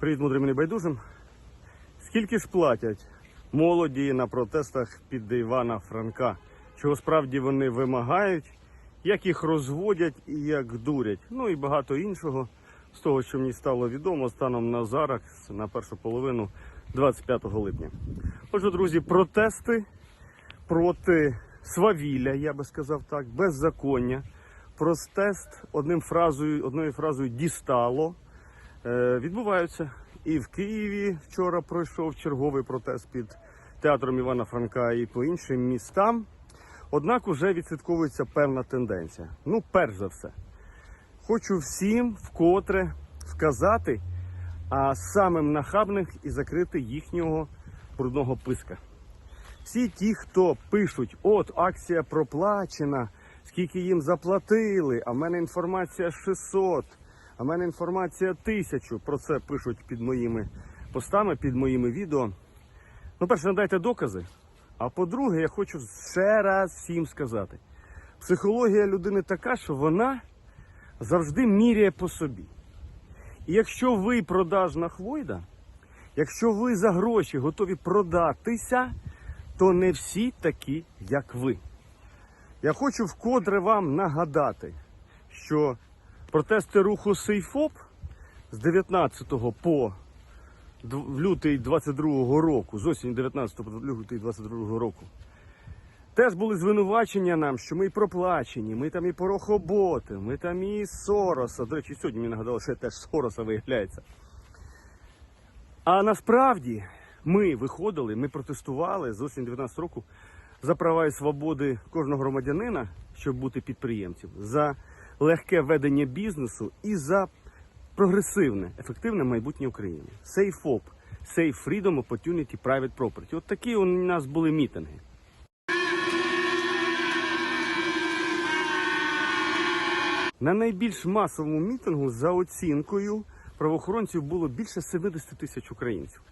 Привіт, мудрим і небайдужим. Скільки ж платять молоді на протестах під Івана Франка? Чого справді вони вимагають, як їх розводять і як дурять? Ну і багато іншого з того, що мені стало відомо станом на зараз, на першу половину 25 липня. Отже, друзі, протести проти свавілля, я би сказав так, беззаконня. Протест одним фразою, одною фразою дістало відбуваються. І в Києві вчора пройшов черговий протест під театром Івана Франка і по іншим містам. Однак уже відслідковується певна тенденція. Ну, перш за все, хочу всім вкотре вказати, а самим нахабних і закрити їхнього брудного писка. Всі ті, хто пишуть, от акція проплачена, скільки їм заплатили, а в мене інформація 600, а в мене інформація 1000, про це пишуть під моїми постами, під моїми відео. Ну, перше, надайте докази. А по-друге, я хочу ще раз всім сказати: психологія людини така, що вона завжди міряє по собі. І якщо ви продажна хвойда, якщо ви за гроші готові продатися, то не всі такі, як ви. Я хочу вкотре вам нагадати, що протести руху Сейфоп з 19 по лютий 22 року, з осені 19 по лютий 22 року, теж були звинувачення нам, що ми і проплачені, ми там і порохоботи, ми там і Сороса. До речі, сьогодні мені нагадали, що я теж Сороса виявляється. А насправді ми виходили, ми протестували з осені 19 року за права і свободи кожного громадянина, щоб бути підприємцем, за легке ведення бізнесу і за прогресивне, ефективне майбутнє України. FOP, Safe Freedom, Opportunity, Private Property. От такі у нас були мітинги. На найбільш масовому мітингу за оцінкою правоохоронців було більше 70 тисяч українців.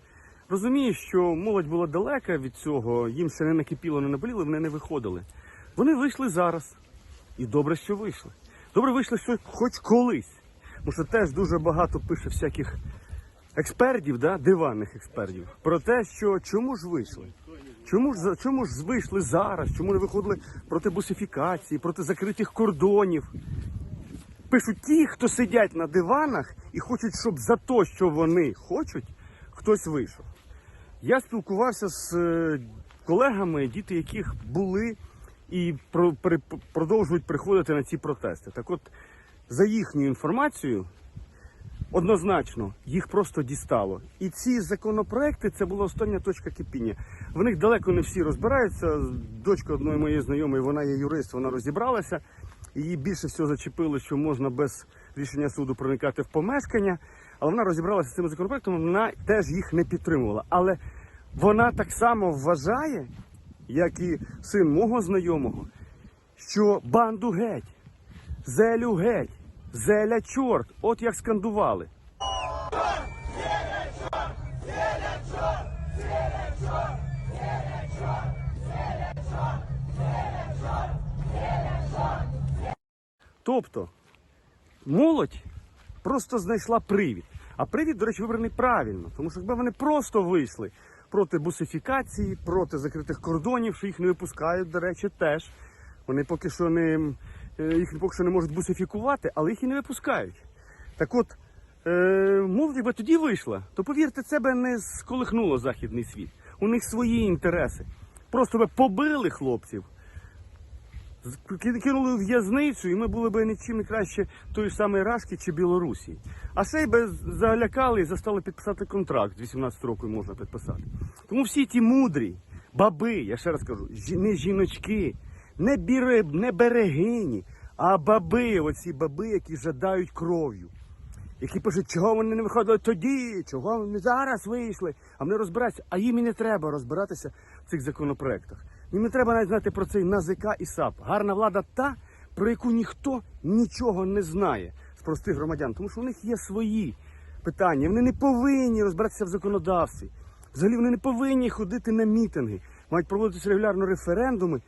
Розумію, що молодь була далека від цього, їм ще не накипіло, не наболіло, вони не виходили. Вони вийшли зараз. І добре, що вийшли. Добре вийшли, що хоч колись. Тому що теж дуже багато пише всяких експертів, да, диванних експертів, про те, що чому ж вийшли? Чому ж, чому ж вийшли зараз? Чому не виходили проти бусифікації, проти закритих кордонів? Пишуть ті, хто сидять на диванах і хочуть, щоб за те, що вони хочуть, хтось вийшов. Я спілкувався з е, колегами, діти яких були і про, при- продовжують приходити на ці протести. Так от, за їхньою інформацією, однозначно їх просто дістало. І ці законопроекти це була остання точка кипіння. В них далеко не всі розбираються. Дочка одної моєї знайомої, вона є юрист, вона розібралася. Її більше всього зачепило, що можна без рішення суду проникати в помешкання. Але вона розібралася з цими законопроектами, вона теж їх не підтримувала. Але вона так само вважає, як і син мого знайомого, що банду геть, зелю геть, зеля чорт, от як скандували. Тобто молодь просто знайшла привід. А привід, до речі, вибраний правильно, тому що якби вони просто вийшли проти бусифікації, проти закритих кордонів, що їх не випускають, до речі, теж. Вони поки що не е, їх поки що не можуть бусифікувати, але їх і не випускають. Так от, е, молодь якби тоді вийшла, то повірте, це би не сколихнуло західний світ. У них свої інтереси. Просто би побили хлопців, кинули в в'язницю, і ми були б нічим не краще тої ж самої Рашки чи Білорусі. А ще й би залякали і застали підписати контракт 18 років можна підписати. Тому всі ті мудрі, баби, я ще раз кажу, не жіночки, не, біре, не берегині, а баби, оці баби, які жадають кров'ю. Які пишуть, чого вони не виходили тоді, чого вони зараз вийшли, а вони розбираються. А їм і не треба розбиратися в цих законопроектах. Їм не треба навіть знати про цей НАЗК і САП. Гарна влада та, про яку ніхто нічого не знає з простих громадян, тому що у них є свої питання. Вони не повинні розбиратися в законодавстві. Взагалі вони не повинні ходити на мітинги, мають проводитися регулярно референдуми.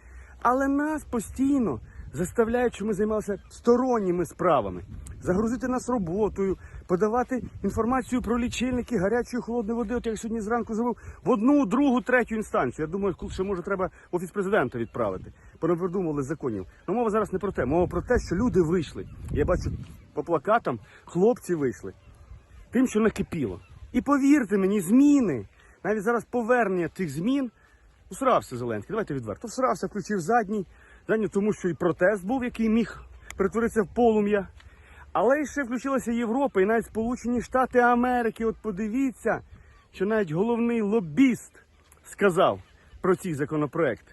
Але нас постійно заставляють, що ми займалися сторонніми справами, загрузити нас роботою, подавати інформацію про лічильники гарячої холодної води. От я сьогодні зранку зробив в одну, другу, третю інстанцію. Я думаю, ще може треба офіс президента відправити. Понапридумували законів. Ну мова зараз не про те. Мова про те, що люди вийшли. Я бачу по плакатам, хлопці вийшли. Тим, що накипіло. І повірте мені, зміни, навіть зараз повернення тих змін. Усрався Зеленський, давайте відверто. Всрався, включив задній, задній, тому що і протест був, який міг перетворитися в полум'я. Але ще включилася Європа і навіть Сполучені Штати Америки. От подивіться, що навіть головний лобіст сказав про цей законопроект.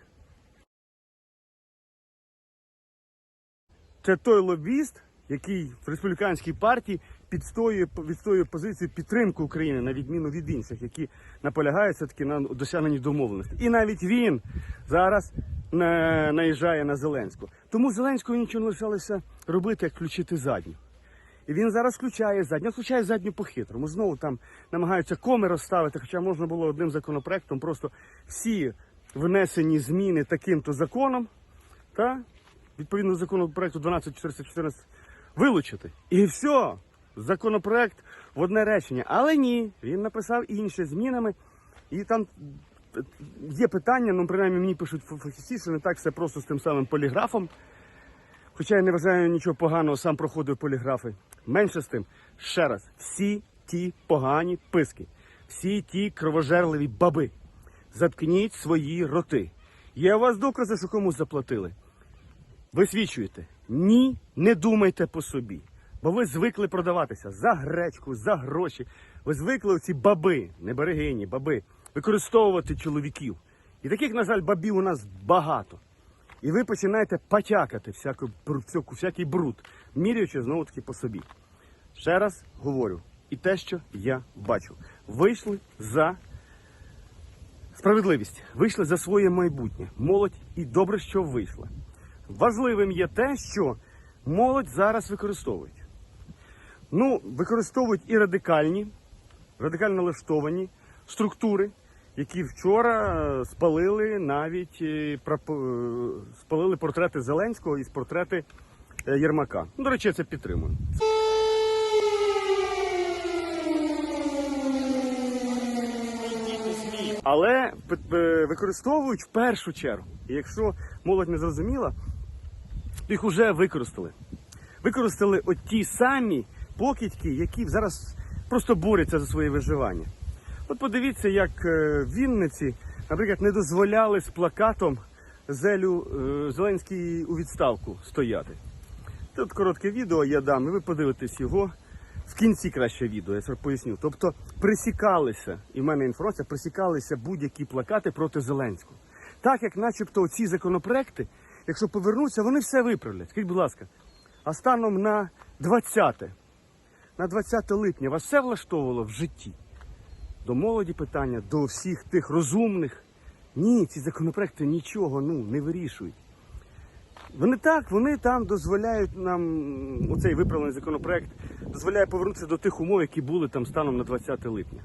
Це той лобіст, який в республіканській партії підстоює відстоює позицію підтримки України на відміну від інших, які наполягають все-таки на досягненні домовленості. І навіть він зараз на, наїжджає на Зеленську. Тому Зеленського нічого не лишалося робити, як включити задню. І він зараз включає задню, включає задню по-хитрому. Знову там намагаються коми розставити, хоча можна було одним законопроектом просто всі внесені зміни таким-то законом, та відповідно до законопроекту 12414 вилучити. І все. Законопроект в одне речення. Але ні, він написав інше змінами. І там є питання, ну принаймні мені пишуть фахівці, що не так все просто з тим самим поліграфом. Хоча я не вважаю нічого поганого, сам проходив поліграфи. Менше з тим, ще раз, всі ті погані писки, всі ті кровожерливі баби, заткніть свої роти. Є у вас докази, що комусь заплатили? Висвічуєте? Ні, не думайте по собі. Бо ви звикли продаватися за гречку, за гроші. Ви звикли ці баби, не берегині, баби, використовувати чоловіків. І таких, на жаль, бабів у нас багато. І ви починаєте потякати всяку, всякий бруд, міряючи знову таки по собі. Ще раз говорю, і те, що я бачу. Вийшли за справедливість, вийшли за своє майбутнє. Молодь і добре, що вийшла. Важливим є те, що молодь зараз використовують. Ну, використовують і радикальні, радикально налаштовані структури, які вчора спалили навіть е, е, спалили портрети Зеленського і портрети е, Єрмака. Ну, до речі, я це підтримую. Але використовують в першу чергу. І якщо молодь не зрозуміла, їх вже використали. Використали от ті самі покидьки, які зараз просто борються за своє виживання. От подивіться, як е, в Вінниці, наприклад, не дозволяли з плакатом Зелю е, Зеленський у відставку стояти. Тут коротке відео я дам, і ви подивитесь його. В кінці краще відео, я поясню. Тобто присікалися, і в мене інформація, присікалися будь-які плакати проти Зеленського. Так як начебто ці законопроекти, якщо повернуться, вони все виправлять. Скажіть, будь ласка, а станом на 20, на 20 липня вас все влаштовувало в житті? До молоді питання, до всіх тих розумних. Ні, ці законопроекти нічого ну, не вирішують. Вони так, вони там дозволяють нам, оцей виправлений законопроект дозволяє повернутися до тих умов, які були там станом на 20 липня.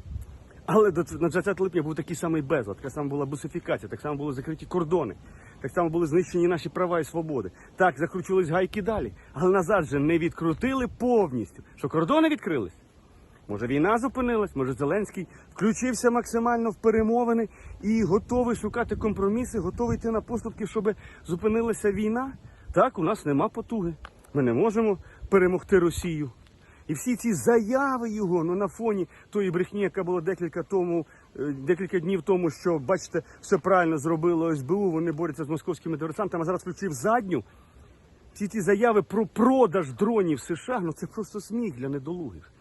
Але до, на 20 липня був такий самий безлад, така сама була бусифікація, так само були закриті кордони, так само були знищені наші права і свободи. Так, закручувались гайки далі. Але назад же не відкрутили повністю. Що кордони відкрились? Може, війна зупинилась, може Зеленський включився максимально в перемовини і готовий шукати компроміси, готовий йти на поступки, щоб зупинилася війна. Так, у нас нема потуги. Ми не можемо перемогти Росію. І всі ці заяви його ну, на фоні тої брехні, яка була декілька тому, е, декілька днів тому, що бачите, все правильно зробило СБУ. Вони борються з московськими диверсантами. А зараз включив задню. Всі ці заяви про продаж дронів США, ну це просто сміх для недолугих.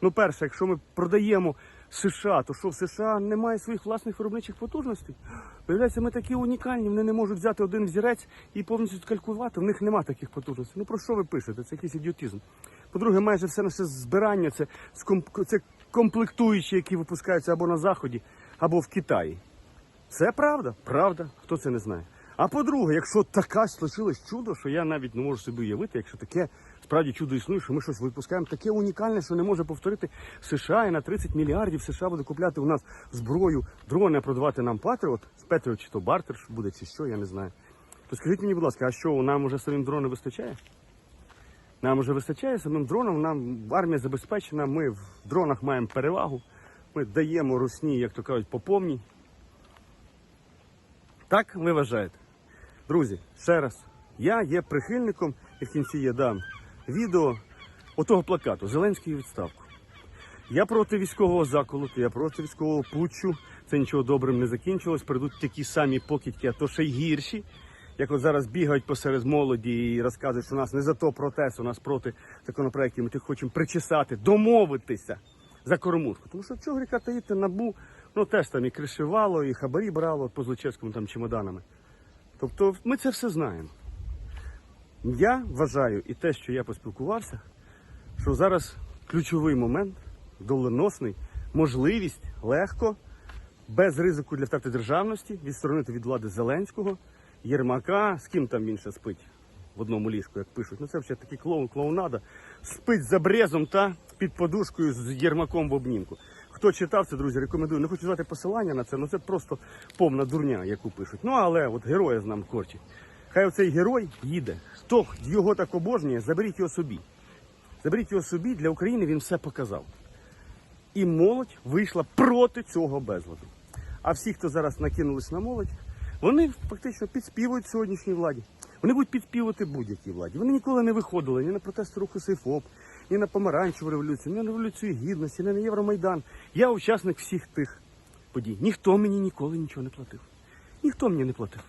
Ну, перше, якщо ми продаємо США, то що в США немає своїх власних виробничих потужностей? Виявляється, ми такі унікальні, вони не можуть взяти один взірець і повністю калькувати. В них немає таких потужностей. Ну про що ви пишете? Це якийсь ідіотизм. По-друге, майже все наше збирання це, це комплектуючі, які випускаються або на Заході, або в Китаї. Це правда, правда, хто це не знає. А по-друге, якщо така случилось чудо, що я навіть не можу собі уявити, якщо таке справді чудо існує, що ми щось випускаємо таке унікальне, що не може повторити США, і на 30 мільярдів США буде купляти у нас зброю, дрони, продавати нам Патріот, Петріот чи то бартер буде, чи що, я не знаю. То скажіть мені, будь ласка, а що нам уже самим дрони вистачає? Нам вже вистачає самим дроном, нам армія забезпечена, ми в дронах маємо перевагу, ми даємо русні, як то кажуть, по повній. Так ви вважаєте? Друзі, ще раз, я є прихильником, і в кінці я дам відео отого плакату Зеленський відставку. Я проти військового заколоту, я проти військового путчу. Це нічого добрим не закінчилось. Прийдуть такі самі покидьки, а то ще й гірші. Як от зараз бігають посеред молоді і розказують, що у нас не за то протест, у нас проти законопроєктів, ми тих хочемо причесати, домовитися за кормушку. Тому що чого гріха таїти набу, ну теж там і кришивало, і хабарі брало по Злочевському там чемоданами. Тобто ми це все знаємо. Я вважаю, і те, що я поспілкувався, що зараз ключовий момент, доленосний, можливість легко, без ризику для втрати державності, відсторонити від влади Зеленського, Єрмака, з ким там він ще спить в одному ліжку, як пишуть. Ну це вже такий клоун, клоунада. Спить за брезом та під подушкою з Єрмаком в обнімку. Хто читав це, друзі, рекомендую. Не хочу звати посилання на це, але це просто повна дурня, яку пишуть. Ну але от героя з нам корчить. Хай оцей герой їде. Хто його так обожнює, заберіть його собі. Заберіть його собі, для України він все показав. І молодь вийшла проти цього безладу. А всі, хто зараз накинулись на молодь, вони фактично підспівують сьогоднішній владі. Вони будуть підспівувати будь-якій владі. Вони ніколи не виходили ні на протести руху Сейфоп, ні на помаранчеву революцію, ні на революцію гідності, ні на Євромайдан. Я учасник всіх тих подій. Ніхто мені ніколи нічого не платив. Ніхто мені не платив.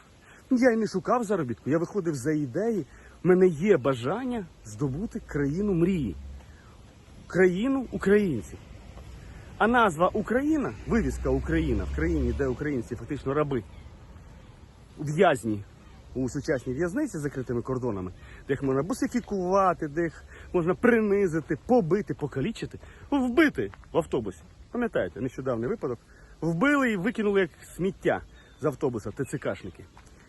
Я й не шукав заробітку, я виходив за ідеї. У мене є бажання здобути країну мрії, країну українців. А назва Україна, вивіска Україна в країні, де українці фактично раби, в'язні у сучасній в'язниці з закритими кордонами, де їх можна бусифікувати, де їх можна принизити, побити, покалічити, вбити в автобусі. Пам'ятаєте, нещодавний випадок. Вбили і викинули як сміття з автобуса ТЦКшники.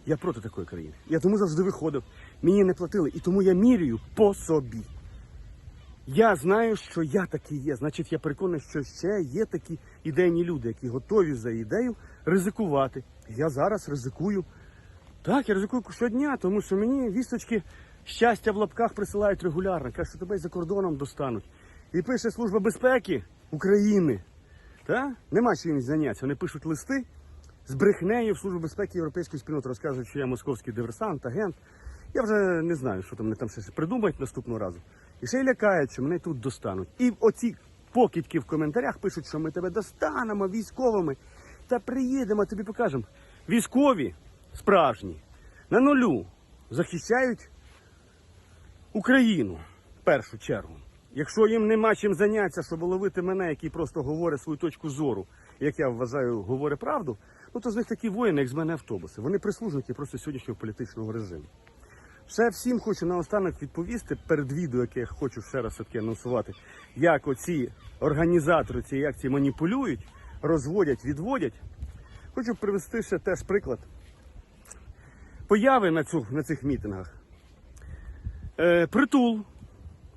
Я проти такої країни. Я тому завжди виходив. Мені не платили, і тому я міряю по собі. Я знаю, що я такий є. Значить, я переконаний, що ще є такі ідейні люди, які готові за ідею ризикувати. Я зараз ризикую. Так, я ризикую щодня, тому що мені вісточки щастя в лапках присилають регулярно. Кажуть, що тебе за кордоном достануть. І пише Служба безпеки України. Та? Нема чим зайнятися. Вони пишуть листи з брехнею в Службу безпеки Європейської спільноти, розказують, що я московський диверсант, агент. Я вже не знаю, що там вони там ще придумають наступного разу. І ще й лякають, що мене тут достануть. І оці покидьки в коментарях пишуть, що ми тебе достанемо військовими. Та приїдемо, тобі покажемо. Військові справжні на нулю захищають Україну в першу чергу. Якщо їм нема чим зайнятися, щоб ловити мене, який просто говорить свою точку зору, як я вважаю, говорить правду, ну то з них такі воїни, як з мене автобуси. Вони прислужники просто сьогоднішнього політичного режиму. Ще всім хочу наостанок відповісти перед відео, яке я хочу ще раз таки анонсувати, як оці організатори цієї акції маніпулюють, розводять, відводять. Хочу привести ще теж приклад появи на, цю, на цих мітингах. Е, притул,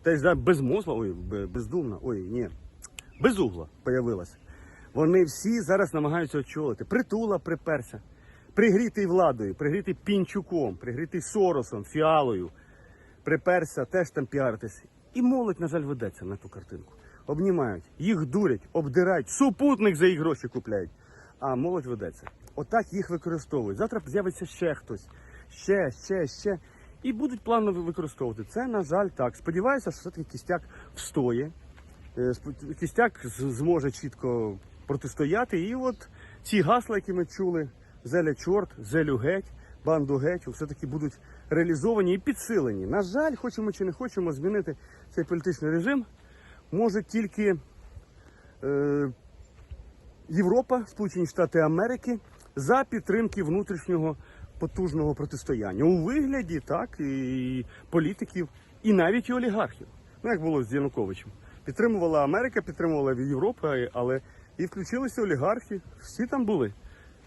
теж да, безмозла, ой, бе- бездумна, ой, ні, безугла появилася. Вони всі зараз намагаються очолити. Притула приперся. Пригрітий владою, пригрітий пінчуком, пригрітий Соросом, фіалою. Приперся теж там піаритись. І молодь, на жаль, ведеться на ту картинку. Обнімають, їх дурять, обдирають, супутник за їх гроші купляють. А молодь ведеться. Отак їх використовують. Завтра з'явиться ще хтось, ще, ще, ще. І будуть планово використовувати. Це, на жаль, так. Сподіваюся, що все-таки кістяк встоє. Е, Кістяк зможе чітко протистояти. І от ці гасла, які ми чули, зеля чорт, зелю геть, банду геть, все-таки будуть реалізовані і підсилені. На жаль, хочемо чи не хочемо змінити цей політичний режим, може тільки е, Європа, Сполучені Штати Америки за підтримки внутрішнього потужного протистояння у вигляді так і політиків, і навіть і олігархів. Ну як було з Януковичем. Підтримувала Америка, підтримувала Європа, але і включилися олігархи. Всі там були.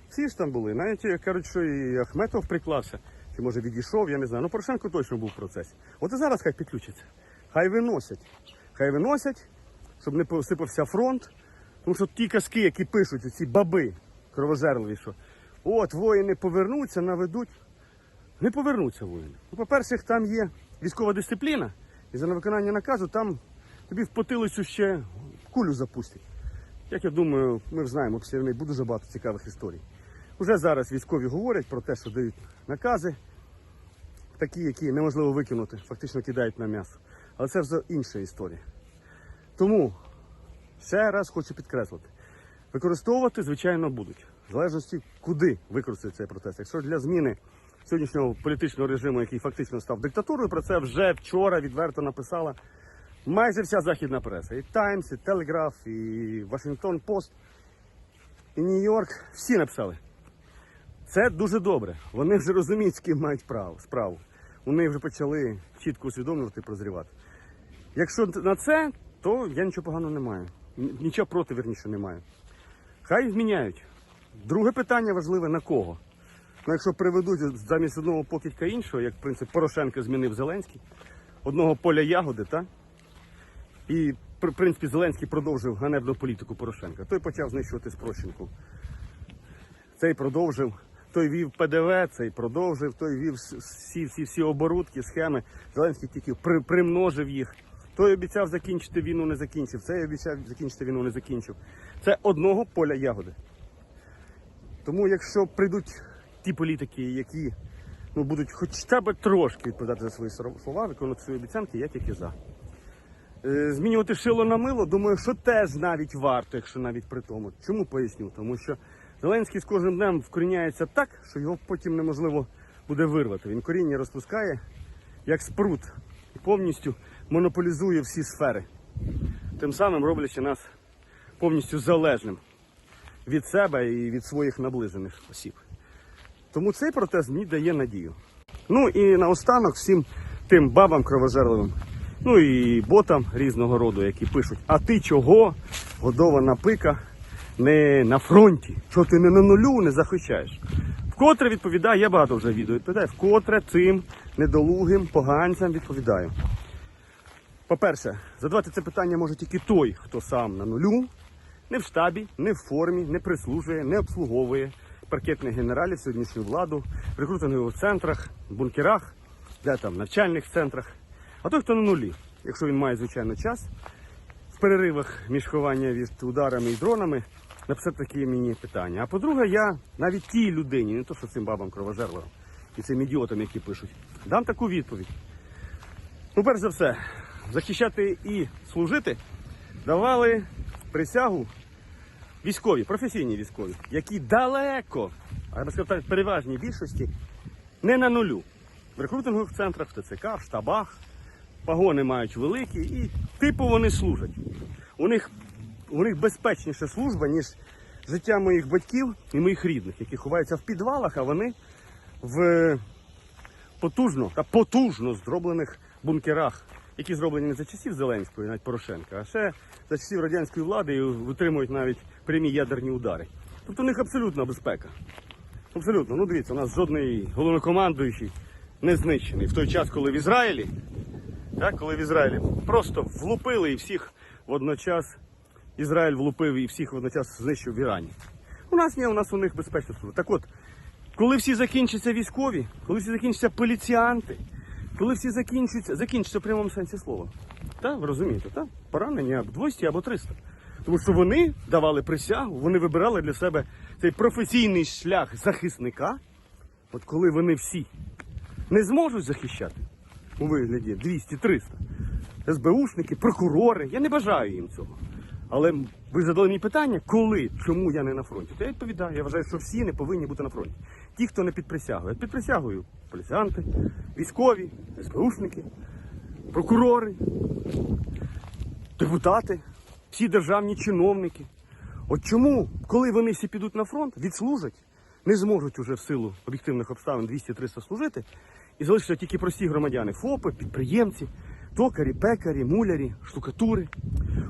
Всі ж там були. Навіть кажуть, що і Ахметов приклався, чи може відійшов, я не знаю. Ну Порошенко точно був в процесі. От і зараз хай підключаться. Хай виносять. Хай виносять, щоб не посипався фронт. Тому що ті казки, які пишуть, ці баби кровожерливі, що от воїни повернуться, наведуть. Не повернуться воїни. Ну, по-перше, там є військова дисципліна, І за невиконання наказу там тобі в потилицю ще кулю запустять. Як я думаю, ми знаємо після війни буде дуже багато цікавих історій. Уже зараз військові говорять про те, що дають накази, такі, які неможливо викинути, фактично кидають на м'ясо. Але це вже інша історія. Тому ще раз хочу підкреслити: використовувати, звичайно, будуть. В залежності, куди використають цей протест. Якщо для зміни сьогоднішнього політичного режиму, який фактично став диктатурою, про це вже вчора відверто написала майже вся західна преса. І Таймс, і Телеграф, і Вашингтон Пост, і Нью-Йорк. Всі написали. Це дуже добре. Вони вже розуміють, з ким мають право, справу. Вони вже почали чітко усвідомлювати і прозрівати. Якщо на це, то я нічого поганого не маю. Нічого проти, верніше, не маю. Хай зміняють. Друге питання важливе на кого? Ну, якщо приведуть замість одного покидька іншого, як в принципі Порошенко змінив Зеленський, одного поля ягоди, так? І в принципі Зеленський продовжив ганебну політику Порошенка. Той почав знищувати спрощенку. Цей продовжив. Той вів ПДВ, цей продовжив, той вів всі, всі, всі оборудки, схеми. Зеленський тільки при, примножив їх. Той обіцяв закінчити війну, не закінчив. Цей обіцяв закінчити війну, не закінчив. Це одного поля ягоди. Тому якщо прийдуть ті політики, які ну, будуть хоча б трошки відповідати за свої слова, виконувати свої обіцянки, я тільки за. Е, Змінювати шило на мило, думаю, що теж навіть варто, якщо навіть при тому. Чому поясню? Тому що Зеленський з кожним днем вкоріняється так, що його потім неможливо буде вирвати. Він коріння розпускає як спрут і повністю монополізує всі сфери, тим самим роблячи нас повністю залежним від себе і від своїх наближених осіб. Тому цей протест мені дає надію. Ну і наостанок всім тим бабам кровожерливим, ну і ботам різного роду, які пишуть: а ти чого, годована пика, не на фронті? Чого ти не на нулю не захищаєш? Вкотре відповідаю, я багато вже відео відповідаю, вкотре цим недолугим поганцям відповідаю. По-перше, задавати це питання може тільки той, хто сам на нулю, не в штабі, не в формі, не прислужує, не обслуговує паркетних генералів, сьогоднішню владу, в рекрутингових центрах, бункерах, де там навчальних центрах. А той, хто на нулі, якщо він має звичайно час, в переривах між ховання від ударами і дронами, написати такі мені питання. А по-друге, я навіть тій людині, не то що цим бабам кровожерливим і цим ідіотам, які пишуть, дам таку відповідь. Ну, перш за все, захищати і служити давали присягу військові, професійні військові, які далеко, а я сказав переважній більшості, не на нулю. В рекрутингових центрах, в ТЦК, в штабах, погони мають великі і типу вони служать. У них, у них безпечніша служба, ніж життя моїх батьків і моїх рідних, які ховаються в підвалах, а вони в потужно та потужно зроблених бункерах, які зроблені не за часів Зеленського, і навіть Порошенка, а ще за часів радянської влади і витримують навіть прямі ядерні удари. Тобто у них абсолютна безпека. Абсолютно. Ну дивіться, у нас жодний головнокомандуючий не знищений. В той час, коли в Ізраїлі, так, коли в Ізраїлі просто влупили і всіх водночас Ізраїль влупив і всіх водночас знищив в Ірані. У нас ні, у нас у них безпечна служба. Так от, коли всі закінчаться військові, коли всі закінчаться поліціянти, коли всі закінчаться, закінчаться в прямому сенсі слова. Так, ви розумієте, так? Поранені або 200 або 300. Тому що вони давали присягу, вони вибирали для себе цей професійний шлях захисника. От коли вони всі не зможуть захищати у вигляді 200-300, СБУшники, прокурори, я не бажаю їм цього. Але ви задали мені питання, коли, чому я не на фронті? То я відповідаю, я вважаю, що всі не повинні бути на фронті. Ті, хто не під присягою. Під присягою поліціянти, військові, СБУшники, прокурори, депутати, всі державні чиновники. От чому, коли вони всі підуть на фронт, відслужать, не зможуть уже в силу об'єктивних обставин 200-300 служити, і залишаться тільки прості громадяни, ФОПи, підприємці, токарі, пекарі, мулярі, штукатури.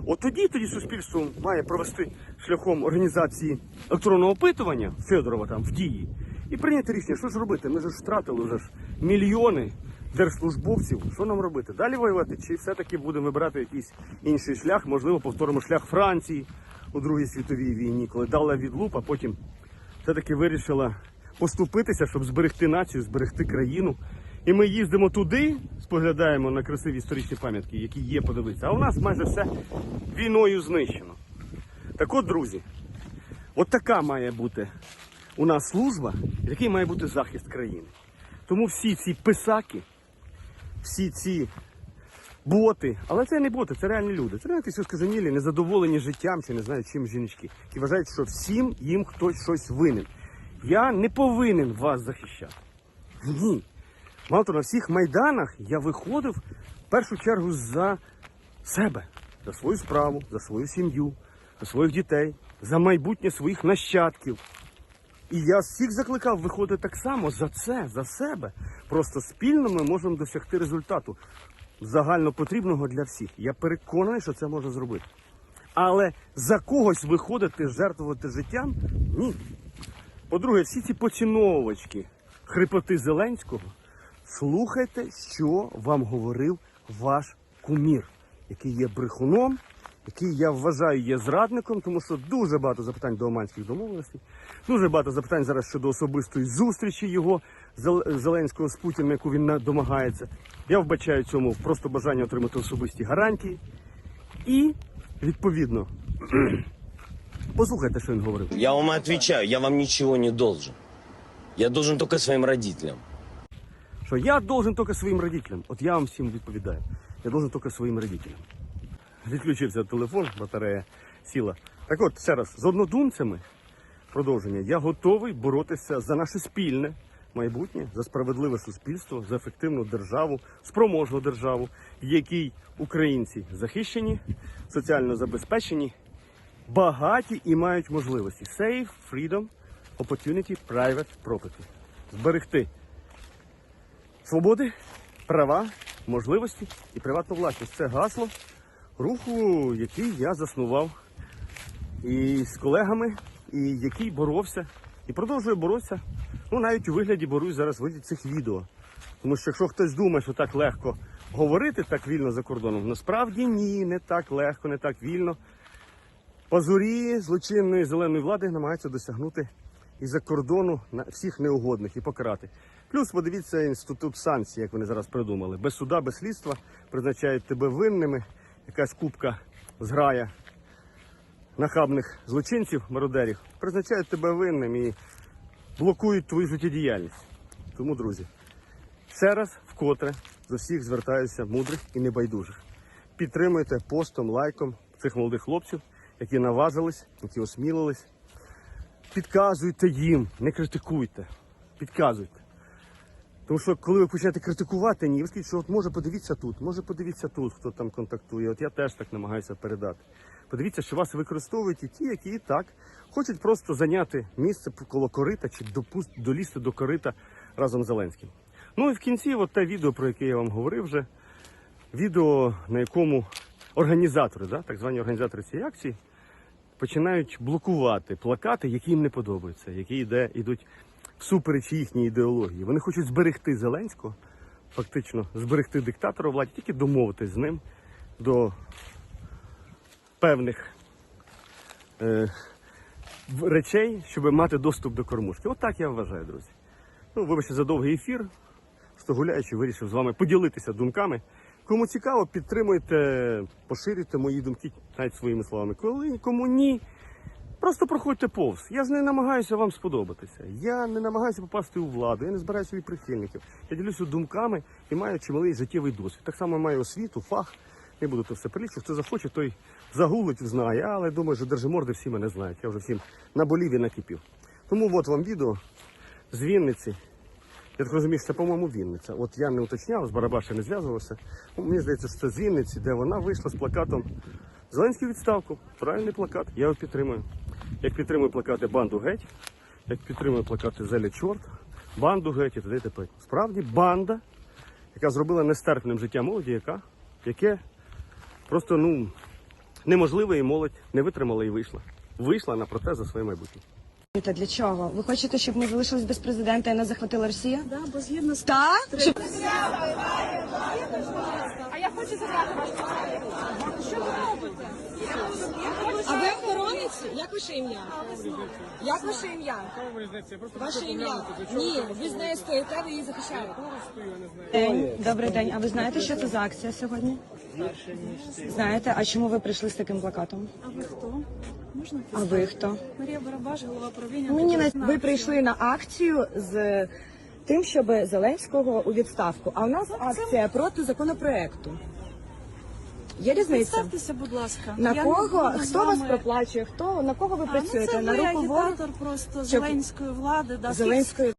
От тоді тоді суспільство має провести шляхом організації електронного опитування Федорова там в дії і прийняти рішення, що ж робити. Ми ж втратили вже ж мільйони держслужбовців. Що нам робити? Далі воювати? Чи все-таки будемо вибирати якийсь інший шлях? Можливо, повторимо шлях Франції у Другій світовій війні, коли дала відлуп, а потім все-таки вирішила поступитися, щоб зберегти націю, зберегти країну І ми їздимо туди, споглядаємо на красиві історичні пам'ятки, які є подивитися. А у нас майже все війною знищено. Так от, друзі, от така має бути у нас служба, і такий має бути захист країни. Тому всі ці писаки, всі ці боти, але це не боти, це реальні люди. Це реально якісь скаженілі, незадоволені життям чи не знаю чим жіночки, які вважають, що всім їм хтось щось винен. Я не повинен вас захищати. Ні. Мало на всіх майданах я виходив в першу чергу за себе, за свою справу, за свою сім'ю, за своїх дітей, за майбутнє своїх нащадків. І я всіх закликав виходити так само за це, за себе. Просто спільно ми можемо досягти результату загально потрібного для всіх. Я переконаний, що це можна зробити. Але за когось виходити, жертвувати життям ні. По-друге, всі ці поціновувачки хрипоти Зеленського, слухайте, що вам говорив ваш кумір, який є брехуном, який я вважаю є зрадником, тому що дуже багато запитань до оманських домовленостей, дуже багато запитань зараз щодо особистої зустрічі його Зеленського з Путіним, яку він домагається. Я вбачаю цьому просто бажання отримати особисті гарантії. І, відповідно, послухайте, що він говорив. Я вам отвечаю, я вам ничего не должен. Я должен только своим родителям. що я должен тільки своїм родителям. От я вам всім відповідаю. Я должен тільки своїм родителям. Відключився телефон, батарея сіла. Так от, ще раз, з однодумцями продовження. Я готовий боротися за наше спільне майбутнє, за справедливе суспільство, за ефективну державу, спроможну державу, в якій українці захищені, соціально забезпечені, багаті і мають можливості. Safe, freedom, opportunity, private property. Зберегти свободи, права, можливості і приватну власність. Це гасло руху, який я заснував і з колегами, і який боровся, і продовжує боротися. Ну, навіть у вигляді борусь зараз вигляді цих відео. Тому що якщо хтось думає, що так легко говорити так вільно за кордоном, насправді ні, не так легко, не так вільно. Пазурі злочинної зеленої влади намагаються досягнути із-за кордону на всіх неугодних і покарати. Плюс подивіться інститут санкцій, як вони зараз придумали. Без суда, без слідства призначають тебе винними. Якась купка зграя нахабних злочинців, мародерів, призначають тебе винним і блокують твою життєдіяльність. Тому, друзі, ще раз вкотре до всіх звертаюся мудрих і небайдужих. Підтримуйте постом, лайком цих молодих хлопців, які наважились, які осмілились. Підказуйте їм, не критикуйте. Підказуйте. Тому що коли ви почнете критикувати, ні, ви скажете, що от може подивіться тут, може подивіться тут, хто там контактує. От я теж так намагаюся передати. Подивіться, що вас використовують і ті, які і так хочуть просто зайняти місце коло корита чи долізти до корита разом з Зеленським. Ну і в кінці, от те відео, про яке я вам говорив вже, відео, на якому організатори, да, так звані організатори цієї акції, починають блокувати плакати, які їм не подобаються, які йде, йдуть всупереч їхній ідеології. Вони хочуть зберегти Зеленського, фактично зберегти диктатора владі, тільки домовитись з ним до певних е, речей, щоб мати доступ до кормушки. От так я вважаю, друзі. Ну, вибачте за довгий ефір. Що гуляючи, вирішив з вами поділитися думками. Кому цікаво, підтримуйте, поширюйте мої думки навіть своїми словами. Коли кому ні, просто проходьте повз. Я ж не намагаюся вам сподобатися. Я не намагаюся попасти у владу, я не збираю собі прихильників. Я ділюся думками і маю чималий життєвий досвід. Так само маю освіту, фах. Не буду то все перелічувати. Хто захоче, той загуглить, знає. Але думаю, що держиморди всі мене знають. Я вже всім наболів і накипів. Тому от вам відео з Вінниці. Я так розумію, що це, по-моєму, Вінниця. От я не уточняв, з Барабаша не зв'язувався. Ну, Мені здається, що це з Вінниці, де вона вийшла з плакатом Зеленський відставку. Правильний плакат, я його підтримую. Як підтримую плакати банду геть, як підтримую плакати Зеля Чорт, банду геть і т.д. т.п. Справді банда, яка зробила нестерпним життя молоді, яка, яке просто ну, неможливе і молодь не витримала і вийшла. Вийшла на протест за своє майбутнє. Та для чого? Ви хочете, щоб ми залишились без президента і нас захватила Росія? Да, бо згідно з Так? Щоб... А я хочу забрати ваш паспорт. Що ви робите? А ви охоронець? Як ваше ім'я? Як ваше ім'я? Ваше ім'я? Ні, ви з нею стоїте, ви її захищаєте. День. Добрий день. А ви знаєте, що це за акція сьогодні? Знаєте, а чому ви прийшли з таким плакатом? А ви хто? Можна А ви хто? Марія Барабаш, голова правління. Мені на ви прийшли на акцію з тим, щоб Зеленського у відставку. А у нас акція проти законопроекту. Є різниця? Представтеся, будь ласка. На Я кого? хто вами... Вас проплачує? Хто на кого ви А, ну працюєте? це на руку просто Зеленської влади. Да, Зеленської